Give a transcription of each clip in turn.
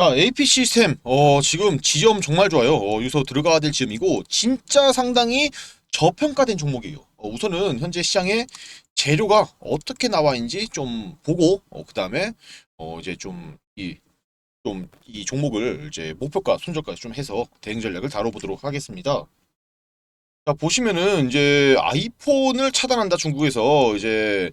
자, AP 시스템, 어, 지금 지점 정말 좋아요. 어, 여기서 들어가야 될 지점이고, 진짜 상당히 저평가된 종목이에요. 어, 우선은 현재 시장에 재료가 어떻게 나와 있는지 좀 보고, 어, 그 다음에, 어, 이제 좀, 이, 좀, 이 종목을 이제 목표가, 손절까지 좀 해서 대응 전략을 다뤄보도록 하겠습니다. 자, 보시면은 이제 아이폰을 차단한다 중국에서 이제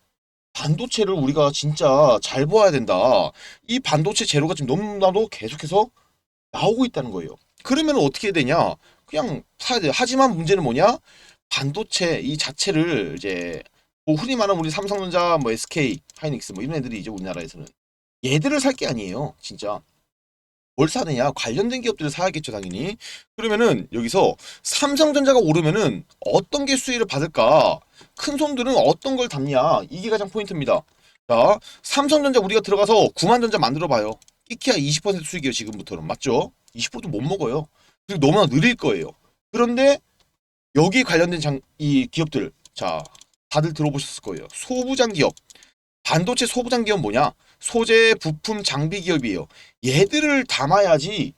반도체를 우리가 진짜 잘 보아야 된다. 이 반도체 재료가 지금 너무나도 계속해서 나오고 있다는 거예요. 그러면 어떻게 되냐? 그냥 사야 돼요. 하지만 문제는 뭐냐? 반도체 이 자체를 이제 뭐 흔히 말하는 우리 삼성전자, 뭐 SK, 하이닉스 뭐 이런 애들이 이제 우리나라에서는 얘들을 살 게 아니에요. 진짜. 뭘 사느냐? 관련된 기업들을 사야겠죠, 당연히. 그러면은 여기서 삼성전자가 오르면은 어떤 게 수혜를 받을까? 큰 손들은 어떤 걸 담냐? 이게 가장 포인트입니다. 자, 삼성전자 우리가 들어가서 9만전자 만들어 봐요. 끼키야 20% 수익이에요, 지금부터는. 맞죠? 20%도 못 먹어요. 그리고 너무나 느릴 거예요. 그런데 여기 관련된 장, 이 기업들, 자, 다들 들어보셨을 거예요. 소부장 기업. 반도체 소부장 기업 뭐냐? 소재, 부품, 장비 기업이에요. 얘들을 담아야지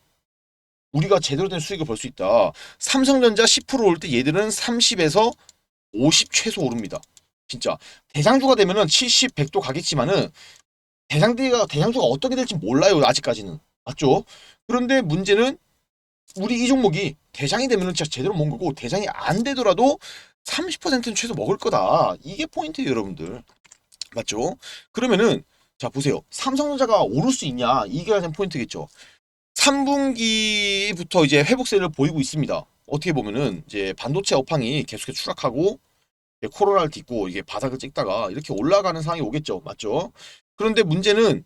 우리가 제대로 된 수익을 벌 수 있다. 삼성전자 10% 오를 때 얘들은 30에서 50 최소 오릅니다. 진짜 대장주가 되면은 70, 100도 가겠지만은 대장대가 대장주가 어떻게 될지 몰라요 아직까지는 맞죠? 그런데 문제는 우리 이 종목이 대장이 되면은 진짜 제대로 먹은 거고 대장이 안 되더라도 30%는 최소 먹을 거다. 이게 포인트예요, 여러분들. 맞죠? 그러면은 자 보세요. 삼성전자가 오를 수 있냐? 이게 가장 포인트겠죠. 3분기부터 이제 회복세를 보이고 있습니다. 어떻게 보면은 이제 반도체 업황이 계속해서 추락하고 코로나를 딛고 이게 바닥을 찍다가 이렇게 올라가는 상황이 오겠죠. 맞죠? 그런데 문제는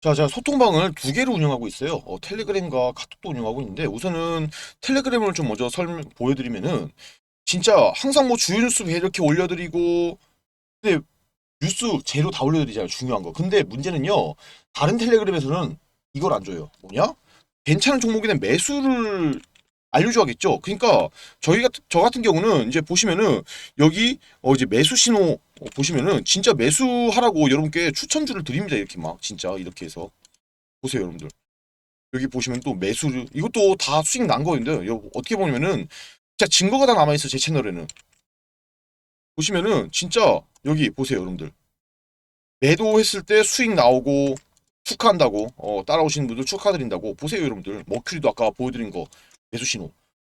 자, 제가 소통방을 두 개를 운영하고 있어요. 어, 텔레그램과 카톡도 운영하고 있는데 우선은 텔레그램을 좀 먼저 설명 보여드리면은 진짜 항상 뭐 주요 뉴스 이렇게 올려드리고 근데 뉴스 재료 다 올려드리잖아요. 중요한 거. 근데 문제는요. 다른 텔레그램에서는 이걸 안 줘요. 뭐냐? 괜찮은 종목에 대한 매수를 알려줘야겠죠. 그러니까 저희 같은 저 같은 경우는 이제 보시면은 여기 어 이제 매수 신호 어, 보시면은 진짜 매수하라고 여러분께 추천주를 드립니다. 이렇게 막 진짜 이렇게 해서 보세요, 여러분들. 여기 보시면 또 매수를 이것도 다 수익 난 거인데 요 어떻게 보면은 진짜 증거가 다 남아 있어 제 채널에는 보시면은 진짜 여기 보세요, 여러분들. 매도했을 때 수익 나오고 축하한다고 어, 따라오시는 분들 축하드린다고 보세요 여러분들 머큐리도 아까 보여드린 거 매수 신호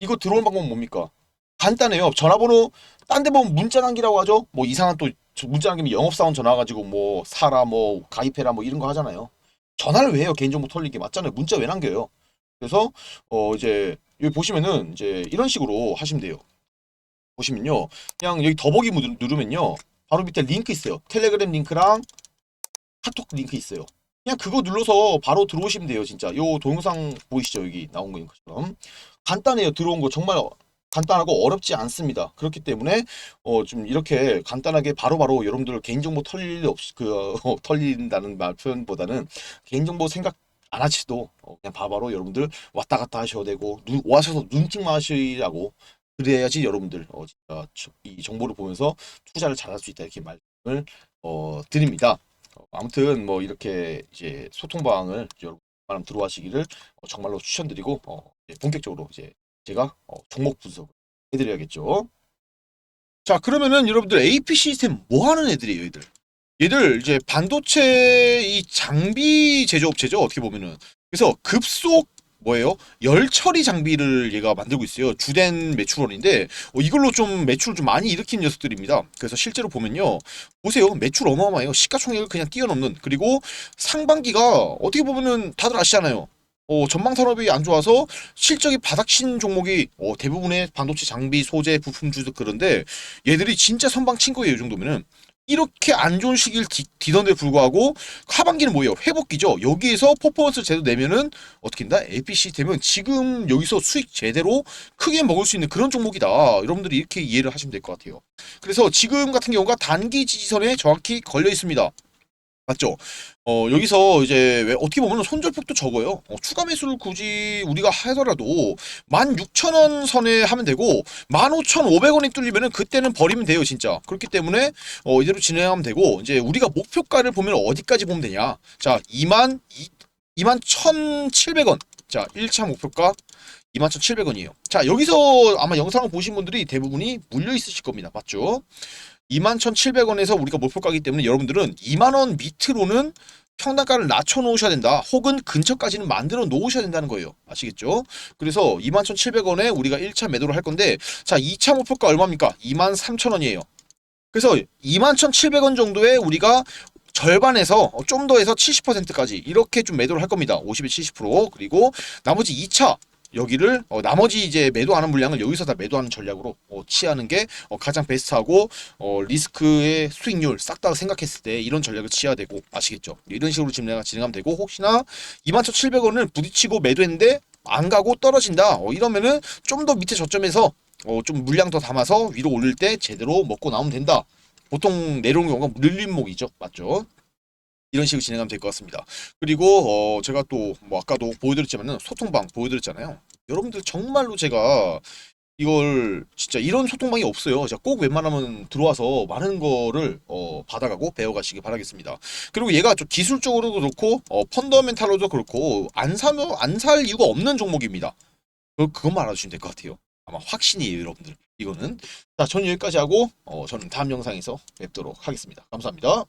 이거 들어오는 방법은 뭡니까? 간단해요. 전화번호 딴 데 보면 문자 남기라고 하죠? 뭐 이상한 또 저- 문자 남기면 영업사원 전화 가지고 뭐 사라 뭐 가입해라 뭐 이런 거 하잖아요. 전화를 왜 해요? 개인정보 털리게 맞잖아요. 문자 왜 남겨요? 그래서 어 이제 여기 보시면은 이제 이런 식으로 하시면 돼요. 보시면요. 그냥 여기 더보기 누르- 누르면요. 바로 밑에 링크 있어요. 텔레그램 링크랑 카톡 링크 있어요 그냥 그거 눌러서 바로 들어오시면 돼요 진짜. 요 동영상 보이시죠? 여기 나온 거처럼. 간단해요 들어온 거. 정말 간단하고 어렵지 않습니다. 그렇기 때문에 어 좀 이렇게 간단하게 바로바로 여러분들 개인정보 털릴 일 없이 그 어, 털린다는 말 표현보다는 개인정보 생각 안 하시도 어, 그냥 바로바로 여러분들 왔다 갔다 하셔도 되고 눈, 와셔서 눈팅만 하시라고 그래야지 여러분들 어, 이 정보를 보면서 투자를 잘할 수 있다 이렇게 말씀을 어, 드립니다. 어, 아무튼 뭐 이렇게 이제 소통 방을 여러분 많은 들어와시기를 어, 정말로 추천드리고 어, 본격적으로 이제 제가 어, 종목 분석을 해드려야겠죠. 자 그러면은 여러분들 AP 시스템 뭐 하는 애들이에요, 얘들? 얘들 이제 반도체 이 장비 제조업체죠 어떻게 보면은 그래서 급속 뭐예요? 열 처리 장비를 얘가 만들고 있어요. 주된 매출원인데 어, 이걸로 좀 매출을 좀 많이 일으킨 녀석들입니다. 그래서 실제로 보면요. 보세요. 매출 어마어마해요. 시가총액을 그냥 뛰어넘는. 그리고 상반기가 어떻게 보면은 다들 아시잖아요. 어, 전방 산업이 안 좋아서 실적이 바닥친 종목이 어, 대부분의 반도체 장비 소재 부품 주도 그런데 얘들이 진짜 선방 친 거예요 이 정도면은 이렇게 안 좋은 시기를 뒤, 뒤던데 불구하고 하반기는 뭐예요? 회복기죠. 여기에서 퍼포먼스 제대로 내면은 어떻게 된다? APC 되면 지금 여기서 수익 제대로 크게 먹을 수 있는 그런 종목이다. 여러분들이 이렇게 이해를 하시면 될 것 같아요. 그래서 지금 같은 경우가 단기 지지선에 정확히 걸려 있습니다. 맞죠? 어, 여기서 이제 왜 어떻게 보면 손절폭도 적어요. 어, 추가 매수를 굳이 우리가 하더라도 16,000원 선에 하면 되고 15,500원이 뚫리면은 그때는 버리면 돼요, 진짜. 그렇기 때문에 어, 이대로 진행하면 되고 이제 우리가 목표가를 보면 어디까지 보면 되냐? 자, 2만 2만 1,700원. 자, 1차 목표가 21,700원이에요. 자, 여기서 아마 영상을 보신 분들이 대부분이 물려 있으실 겁니다. 맞죠? 21,700원에서 우리가 목표가기 때문에 여러분들은 2만원 밑으로는 평단가를 낮춰 놓으셔야 된다. 혹은 근처까지는 만들어 놓으셔야 된다는 거예요. 아시겠죠? 그래서 21,700원에 우리가 1차 매도를 할 건데 자, 2차 목표가 얼마입니까? 23,000원이에요. 그래서 21,700원 정도에 우리가 절반에서 좀 더 해서 70%까지 이렇게 좀 매도를 할 겁니다. 50에 70% 그리고 나머지 2차 여기를 어, 나머지 이제 매도하는 물량을 여기서 다 매도하는 전략으로 어, 취하는 게 어, 가장 베스트하고 어, 리스크의 수익률 싹 다 생각했을 때 이런 전략을 취해야 되고 아시겠죠? 이런 식으로 진행, 진행하면 되고 혹시나 21,700원을 부딪히고 매도했는데 안 가고 떨어진다 어, 이러면은 좀 더 밑에 저점에서 어, 좀 물량 더 담아서 위로 올릴 때 제대로 먹고 나오면 된다. 보통 내려오는 경우가 늘림목이죠. 맞죠? 이런 식으로 진행하면 될 것 같습니다. 그리고 어 제가 또 뭐 아까도 보여드렸지만은 소통방 보여드렸잖아요. 여러분들 정말로 제가 이걸 진짜 이런 소통방이 없어요. 제가 꼭 웬만하면 들어와서 많은 거를 어 받아가고 배워가시기 바라겠습니다. 그리고 얘가 좀 기술적으로도 그렇고 어 펀더멘탈로도 그렇고 안 사면 안 살 이유가 없는 종목입니다. 그 그것만 알아주시면 될 것 같아요. 아마 확신이에요, 여러분들. 이거는 자, 저는 여기까지 하고 어 저는 다음 영상에서 뵙도록 하겠습니다. 감사합니다.